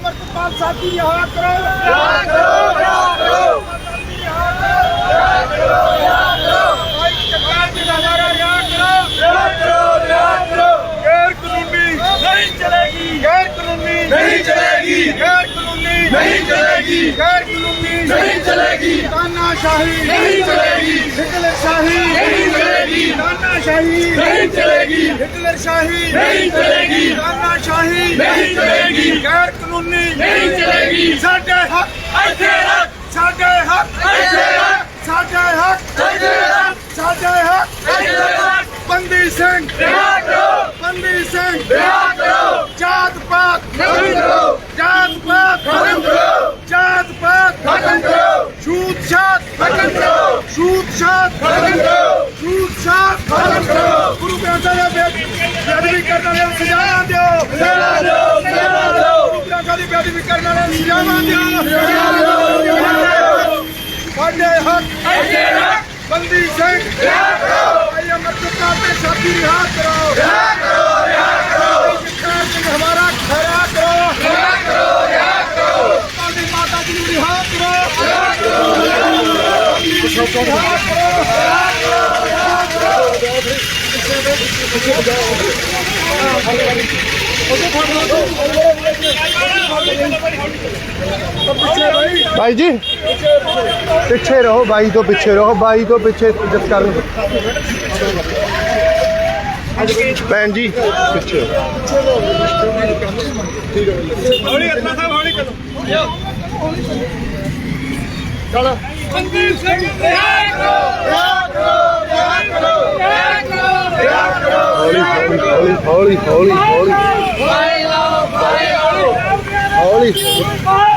ਅਮਰਪਾਲ ਸਾਥੀ ਰਿਹਾ ਕਰੋ ਰਿਹਾ ਕਰੋ ਰਿਹਾ ਕਰੋ ਭਾਈ ਜਗਤਾਰ ਜੀ ਦਾ ਨਾਰਾ ਰਿਹਾ ਕਰੋ। ਰਿਹਾ ਕਰੋ ਗੈਰ ਕਾਨੂੰਨੀ ਨਹੀਂ ਚਲੇਗੀ ਗੈਰ ਕਾਨੂੰਨੀ ਨਹੀਂ ਚਲੇਗੀ ਗੈਰ ਕਾਨੂੰਨੀ ਨਹੀਂ ਚਲੇਗੀ ਗੈਰ ਕਾਨੂੰਨੀ ਨਹੀਂ ਚਲੇਗੀ। ਤਾਨਾਸ਼ਾਹੀ। ਨਹੀਂ ਚਲੇਗੀ। ਹਿਟਲਰ ਸ਼ਾਹੀ ਨਹੀਂ ਚਲੇਗੀ। ਤਾਨਾਸ਼ਾਹੀ। ਨਹੀਂ ਚਲੇਗੀ। ਹਿਟਲਰ ਸ਼ਾਹੀ ਨਹੀਂ ਚਲੇਗੀ। ਤਾਨਾਸ਼ਾਹੀ। ਨਹੀਂ ਚਲੇਗੀ। ਗੈਰ ਕਾਨੂੰਨੀ। ਨਹੀਂ ਚਲੇਗੀ। ਸਾਡੇ ਹੱਕ ਇੱਥੇ ਰੱਖ ਸਾਡੇ ਹੱਕ ਇੱਥੇ ਰੱਖ ਸਾਡੇ ਹੱਕ ਇੱਥੇ ਰੱਖ ਸਾਡੇ ਹੱਕ ਇੱਥੇ ਰੱਖ ਬੰਦੀ ਸਿੰਘ ਰਿਹਾ ਕਰੋ ਬੰਦੀ ਸਿੰਘ ਰਿਹਾ ਕਰੋ ਜਾਤ ਪਾਤ ਖਤਮ ਕਰੋ ਜਾਤ ਪਾਤ ਖਤਮ ਕਰੋ ਜਾਤ ਪਾਤ ਖਤਮ ਕਰੋ ਛੂਤ ਛਾਤ ਖਤਮ ਕਰੋ ਛੂਤ ਛਾਤ ਖਤਮ ਕਰੋ ਛੂਤ ਛਾਤ ਖਤਮ ਕਰੋ ਗੁਰੂ ਗ੍ਰੰਥ ਸਾਹਿਬ ਦੇ ਬੇਅਦਬੀ ਕਰਨ ਵਾਲਿਆਂ ਨੂੰ ਸਜ਼ਾਵਾਂ ਦਿਓ ਸਜ਼ਾ ਦਿਓ ਸਜ਼ਾ ਦਿਓ ਗੁਰੂ ਗ੍ਰੰਥ ਸਾਹਿਬ ਦੀ ਬੇਅਦਬੀ ਕਰਨ ਵਾਲਿਆਂ ਨੂੰ ਸਜ਼ਾਵਾਂ ਦਿਓ ਸਜ਼ਾ ਦਿਓ ਸਾਡੇ ਹੱਕ ਇੱਥੇ ਰੱਖ ਬੰਦੀ ਸਿੰਘ ਰਿਹਾ ਕਰੋ ਭਾਈ ਅਮਰਪਾਲ ਤੇ ਸਾਥੀ ਰਿਹਾ ਕਰੋ ਰਿਹਾ ਕਰੋ ਰਿਹਾ ਕਰੋ ਜਗਤਾਰ ਸਿੰਘ ਹਮਾਰਾ ਖਰਾ ਕਰੋ ਰਿਹਾ ਕਰੋ ਰਿਹਾ ਕਰੋ ਸਾਡੀ ਮਾਤਾ ਜੀ ਨੂੰ ਰਿਹਾ ਕਰੋ भाई जी पीछे रहो भाई तो पीछे रहो भाई तो पीछे जब कर भैन जी पीछे ਹੌਲੀ मंदिर सिंह त्याग करो त्याग करो त्याग करो त्याग करो त्याग करो हौली हौली हौली हौली हौली हौली हौली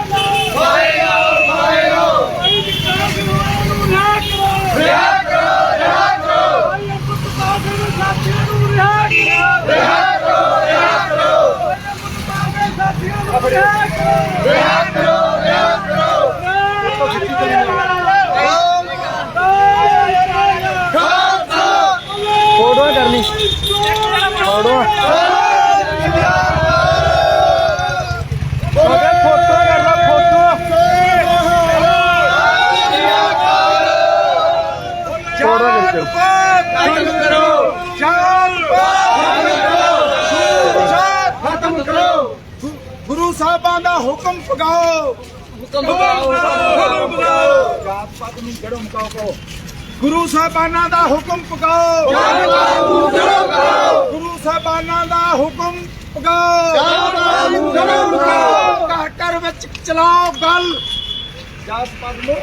ਛੋੜੋ ਉਹਦੇ ਫੋਟੋ ਕਰ ਲਾ ਫੋਟੋ। ਛੋੜੋ ਬਿਲਕੁਲ ਖਤਮ ਕਰੋ। ਚਾਲ ਖਤਮ ਕਰੋ। ਗੁਰੂ ਸਾਹਿਬਾਂ ਦਾ ਹੁਕਮ ਫਗਾਓ। ਹੁਕਮ ਫਗਾਓ। ਜਾਤ ਪਾਤ ਨੂੰ ਜੜੋਂ ਮੁਕਾਓ ਗੁਰੂ ਸਾਹਿਬਾਨਾਂ ਦਾ ਹੁਕਮ ਪਗਾਓ ਕਾਨੂੰਨ ਜੜੋ ਕਰੋ ਗੁਰੂ ਸਾਹਿਬਾਨਾਂ ਦਾ ਹੁਕਮ ਪਗਾਓ ਕਾਨੂੰਨ ਜੜੋ ਕਰੋ ਘਰ ਘਰ ਵਿੱਚ ਚਲਾਓ ਗੱਲ। ਜਾਤ ਪਾਤ ਨੂੰ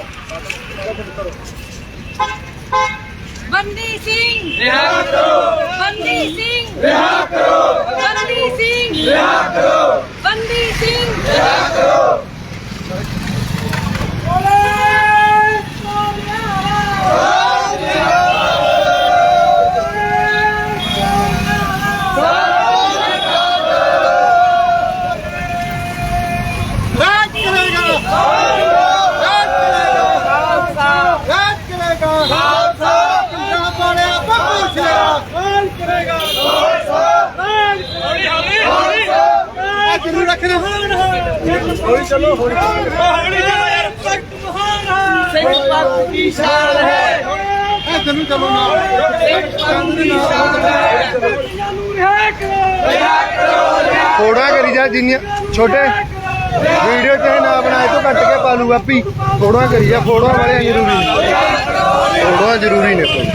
ਬੰਦੀ ਸਿੰਘ। ਰਿਹਾ ਕਰੋ। ਬੰਦੀ ਸਿੰਘ। ਰਿਹਾ ਕਰੋ। ਬੰਦੀ ਸਿੰਘ। ਰਿਹਾ ਕਰੋ ਬੰਦੀ ਸਿੰਘ ਰਿਹਾ ਕਰੋ ਰਾਜ ਕਰੇਗਾ ਰਾਜ ਕਰੇਗਾ ਰਾਜ ਕਰੇਗਾ ਖਾਲਸਾ ਪੰਜਾਬ ਵਾਲਿਆ ਬੱਬੂ ਸ਼ੇਰਾ ਰਾਜ ਕਰੇਗਾ ਰਾਜ ਹੌਲੀ ਹੌਲੀ ਹੌਲੀ ਰਾਜ ਨੂੰ ਰੱਖਣਾ ਹੌਲੀ ਚਲੋ, ਹੌਲੀ ਹੌਲੀ ਚਲੋ। ਯਾਰ ਪੱਕ ਮਹਾਨਾ ਸਿੰਘ ਪੱਕ ਦੀ ਸ਼ਾਨ ਹੈ ਇਹ ਤੈਨੂੰ ਚਲੋ ਨਾ ਸਿੰਘ ਪੱਕ ਦੀ ਸ਼ਾਨ ਹੈ ਥੋੜਾ ਕਰੀ ਜਾ ਜਿੰਨੀਆਂ ਛੋਟੇ। ਵੀਡੀਓ ਚਾਹੇ ਨਾ ਬਣਾਏ ਤੋਂ ਕੱਟ ਕੇ ਪਾ ਲੂ ਆਪੀ। ਫੋਟੋਆਂ ਕਰੀ ਜਾ ਫੋਟੋਆਂ ਵਾਲੇ ਜ਼ਰੂਰੀ। ਫੋਟੋਆਂ ਜ਼ਰੂਰੀ ਨੇ ਕੋਈ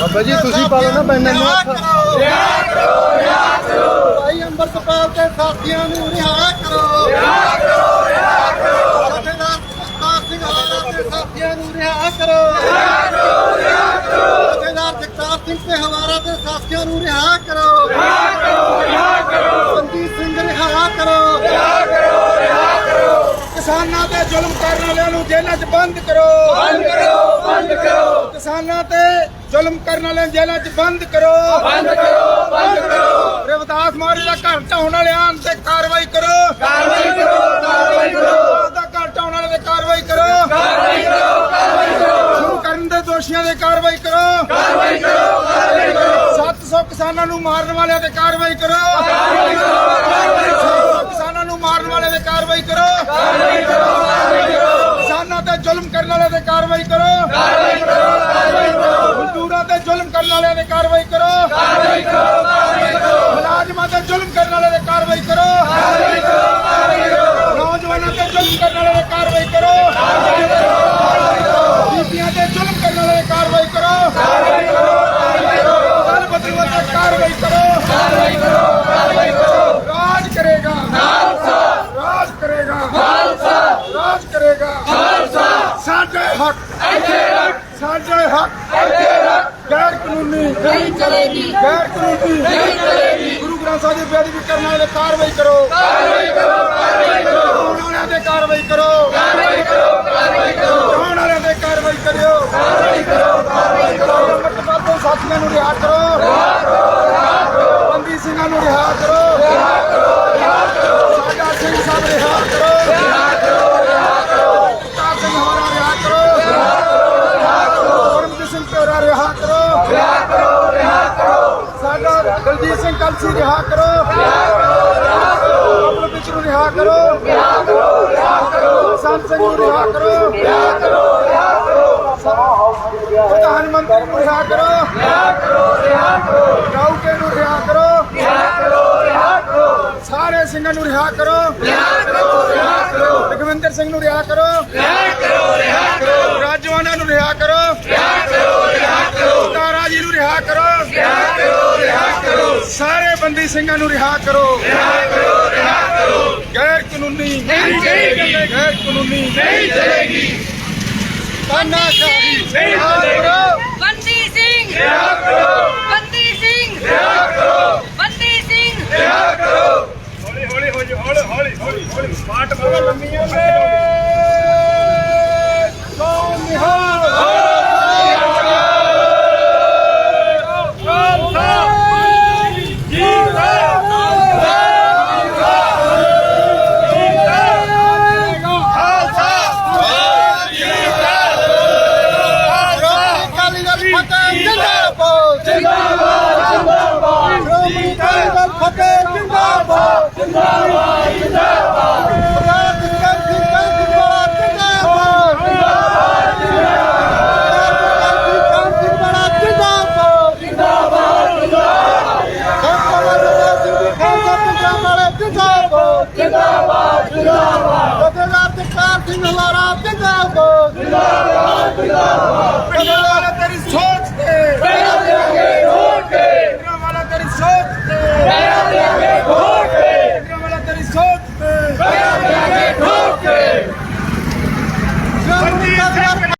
ਬਾਬਾ ਜੀ, ਤੁਸੀਂ ਪਾ ਲਓ ਨਾ ਬੈਨਰ ਨੂੰ ਹੱਥ। ਰਿਹਾ ਕਰੋ ਰਿਹਾ ਕਰੋ। ਭਾਈ ਅੰਮ੍ਰਿਤਪਾਲ ਦੇ ਸਾਥੀਆਂ ਨੂੰ ਰਿਹਾ ਕਰੋ। ਰਿਹਾ ਕਰੋ ਰਿਹਾ ਕਰੋ ਜਥੇਦਾਰ ਜਗਤਾਰ ਸਿੰਘ ਹਵਾਲਾ ਦੇ ਸਾਥੀਆਂ ਨੂੰ ਰਿਹਾ ਕਰੋ। ਰਿਹਾ ਕਰੋ ਰਿਹਾ ਕਰੋ ਜਥੇਦਾਰ ਜਗਤਾਰ ਸਿੰਘ ਤੇ ਹਵਾਲਾ ਦੇ ਸਾਥੀਆਂ ਨੂੰ ਰਿਹਾ ਕਰੋ। ਰਿਹਾ ਕਰੋ ਰਿਹਾ ਕਰੋ ਬੰਦੀ ਸਿੰਘ ਰਿਹਾ ਕਰੋ। ਰਿਹਾ ਕਰੋ ਤੇ ਜ਼ੁਲਮ ਕਰਨ ਵਾਲਿਆਂ ਨੂੰ ਜੇਲ੍ਹਾਂ 'ਚ ਬੰਦ ਕਰੋ। ਬੰਦ ਕਰੋ ਬੰਦ ਕਰੋ ਕਿਸਾਨਾਂ ਤੇ ਜ਼ੁਲਮ ਕਰਨ ਵਾਲਿਆਂ ਨੂੰ ਜੇਲ੍ਹਾਂ 'ਚ ਬੰਦ ਕਰੋ। ਬੰਦ ਕਰੋ ਬੰਦ ਕਰੋ ਰਵਿਦਾਸ ਮਾਰੀ ਦਾ ਘਰ ਢਾਉਣ ਵਾਲਿਆਂ ਤੇ ਕਾਰਵਾਈ ਕਰੋ ਕਾਰਵਾਈ ਕਰੋ ਕਾਰਵਾਈ ਕਰੋ। ਕਰੋ ਕਾਰਵਾਈ ਕਰੋ ਕਾਰਵਾਈ ਕਰੋ ਸ਼ੁਰੂ ਕਰਨ ਦੇ ਦੋਸ਼ੀਆਂ ਕਾਰਵਾਈ ਕਰੋ ਕਾਰਵਾਈ ਕਰੋ। ਕਾਰਵਾਈ ਕਰੋ 700 ਕਿਸਾਨਾਂ ਨੂੰ ਮਾਰਨ ਵਾਲਿਆਂ ਤੇ ਕਾਰਵਾਈ ਕਰੋ। ਕਾਰਵਾਈ ਕਰੋ ਕਾਰਵਾਈ ਕਰੋ ਕਿਸਾਨਾਂ ਨੂੰ ਮਾਰਨ ਵਾਲਿਆਂ ਤੇ ਕਾਰਵਾਈ ਕਰੋ ਕਾਰਵਾਈ ਕਰੋ ਕਾਰਵਾਈ ਕਰੋ। ਕਿਸਾਨਾਂ ਤੇ ਜ਼ੁਲਮ ਕਰਨ ਵਾਲਿਆਂ ਤੇ ਕਾਰਵਾਈ ਕਰੋ। ਕਾਰਵਾਈ ਕਰੋ ਕਾਰਵਾਈ ਕਰੋ। ਮਜ਼ਦੂਰਾਂ ਤੇ ਜ਼ੁਲਮ ਕਰਨ ਵਾਲਿਆਂ ਤੇ ਕਾਰਵਾਈ ਕਰੋ ਕਾਰਵਾਈ ਕਰੋ ਕਾਰਵਾਈ ਕਰੋ ਮੁਲਾਜ਼ਮਾਂ ਤੇ ਜ਼ੁਲਮ ਕਰਨ ਵਾਲਿਆਂ ਤੇ ਕਾਰਵਾਈ ਕਰੋ ਕਾਰਵਾਈ ਕਰੋ ਕਾਰਵਾਈ ਕਰੋ ਨੌਜਵਾਨਾਂ ਤੇ ਜ਼ੁਲਮ ਕਰਨ ਵਾਲਿਆਂ ਤੇ ਕਾਰਵਾਈ ਕਰੋ ਕਾਰਵਾਈ ਕਰੋ ਕਾਰਵਾਈ ਕਰੋ ਬੀਬੀਆਂ ਤੇ ਜ਼ੁਲਮ ਕਰਨ ਵਾਲਿਆਂ ਤੇ ਕਾਰਵਾਈ ਕਰੋ ਕਾਰਵਾਈ ਕਰੋ ਕਾਰਵਾਈ ਕਰੋ ਦਲ ਬਦਲੂਆਂ ਤੇ ਕਾਰਵਾਈ ਕਰੋ ਕਾਰਵਾਈ ਕਰੋ ਕਾਰਵਾਈ ਕਰੋ ਰਾਜ ਕਰੇਗਾ ਖਾਲਸਾ ਰਾਜ ਕਰੇਗਾ ਖਾਲਸਾ ਰਾਜ ਕਰੇਗਾ ਖਾਲਸਾ ਸਾਡੇ ਹੱਕ ਇੱਥੇ ਰੱਖ ਸਾਡੇ ਹੱਕ। ਇੱਥੇ ਰੱਖ ਗੈਰ ਕਾਨੂੰਨੀ। ਨਹੀਂ ਚਲੇਗੀ ਗੈਰ ਕਾਨੂੰਨੀ। ਨਹੀਂ ਚਲੇਗੀ ਗੁਰੂ ਗ੍ਰੰਥ ਸਾਹਿਬ ਦੀ ਬੇਅਦਬੀ ਕਰਨ ਵਾਲੇ ਕਾਰਵਾਈ ਕਰੋ। ਕਾਰਵਾਈ ਕਰੋ ਕਾਰਵਾਈ ਕਰੋ ਚੋਣ ਵਾਲਿਆਂ ਤੇ ਕਾਰਵਾਈ ਕਰੋ। ਕਾਰਵਾਈ ਕਰੋ ਕਾਰਵਾਈ ਕਰੋ ਚੋਣ ਵਾਲਿਆਂ ਤੇ ਕਾਰਵਾਈ ਕਰਿਓ। ਕਾਰਵਾਈ ਕਰੋ ਕਾਰਵਾਈ ਕਰੋ। ਮਤਲਬ ਸਾਥੀਆਂ ਨੂੰ ਰਿਹਾ ਕਰੋ। ਕਰੋ ਰਿਹਾ ਕਰੋ ਵਿੱਚ ਨੂੰ ਰਿਹਾ ਕਰੋ। ਰਿਹਾ ਕਰੋ ਰਿਹਾ ਕਰੋ ਸੰਤ ਸਿੰਘ ਨੂੰ ਰਿਹਾ ਕਰੋ। ਰਿਹਾ ਕਰੋ ਰਿਹਾ ਕਰੋ ਪ੍ਰਧਾਨ ਮੰਤਰੀ ਨੂੰ ਰਿਹਾ ਕਰੋ। ਰਿਹਾ ਕਰੋ ਰਿਹਾ ਕਰੋ ਰਾਉਕੇ ਨੂੰ ਰਿਹਾ ਕਰੋ। ਰਿਹਾ ਕਰੋ ਰਿਹਾ ਕਰੋ ਸਾਰੇ ਸਿੰਘਾਂ ਨੂੰ ਰਿਹਾ ਕਰੋ। ਰਿਹਾ ਕਰੋ ਰਿਹਾ ਕਰੋ ਰਗਵਿੰਦਰ ਸਿੰਘ ਨੂੰ ਰਿਹਾ ਕਰੋ। ਰਿਹਾ ਕਰੋ ਰਿਹਾ ਕਰੋ ਰਾਜਵਾਨਾ ਨੂੰ ਰਿਹਾ ਕਰੋ। ਰਿਹਾ ਕਰੋ ਰਿਹਾ ਕਰੋ ਤਾਰਾ ਜੀ ਨੂੰ ਰਿਹਾ ਕਰੋ ਰਿਹਾ ਕਰੋ ਰਿਹਾ ਕਰੋ। ਸਾਰੇ ਬੰਦੀ ਸਿੰਘਾਂ ਨੂੰ ਰਿਹਾ ਕਰੋ। ਰਿਹਾ ਕਰੋ ਰਿਹਾ ਕਰੋ ਗੈਰ ਕਾਨੂੰਨੀ। ਨਹੀਂ ਚਲੇਗੀ। ਗੈਰ ਕਾਨੂੰਨੀ। ਨਹੀਂ ਚਲੇਗੀ। ਤਾਨਾਸ਼ਾਹੀ। ਨਹੀਂ ਚਲੇਗੀ। ਬੰਦੀ ਸਿੰਘ। ਰਿਹਾ ਕਰੋ। ਬੰਦੀ ਸਿੰਘ। ਰਿਹਾ ਕਰੋ। ਬੰਦੀ ਸਿੰਘ। ਰਿਹਾ ਕਰੋ। ਹੌਲੀ ਹੌਲੀ ਹੌਲੀ ਹੌਲੀ ਹੌਲੀ ਹੌਲੀ। ਹੌਲੀ ਸਮਾਰਟ ਮਾਰੋ ਲੰਮੀਆਂ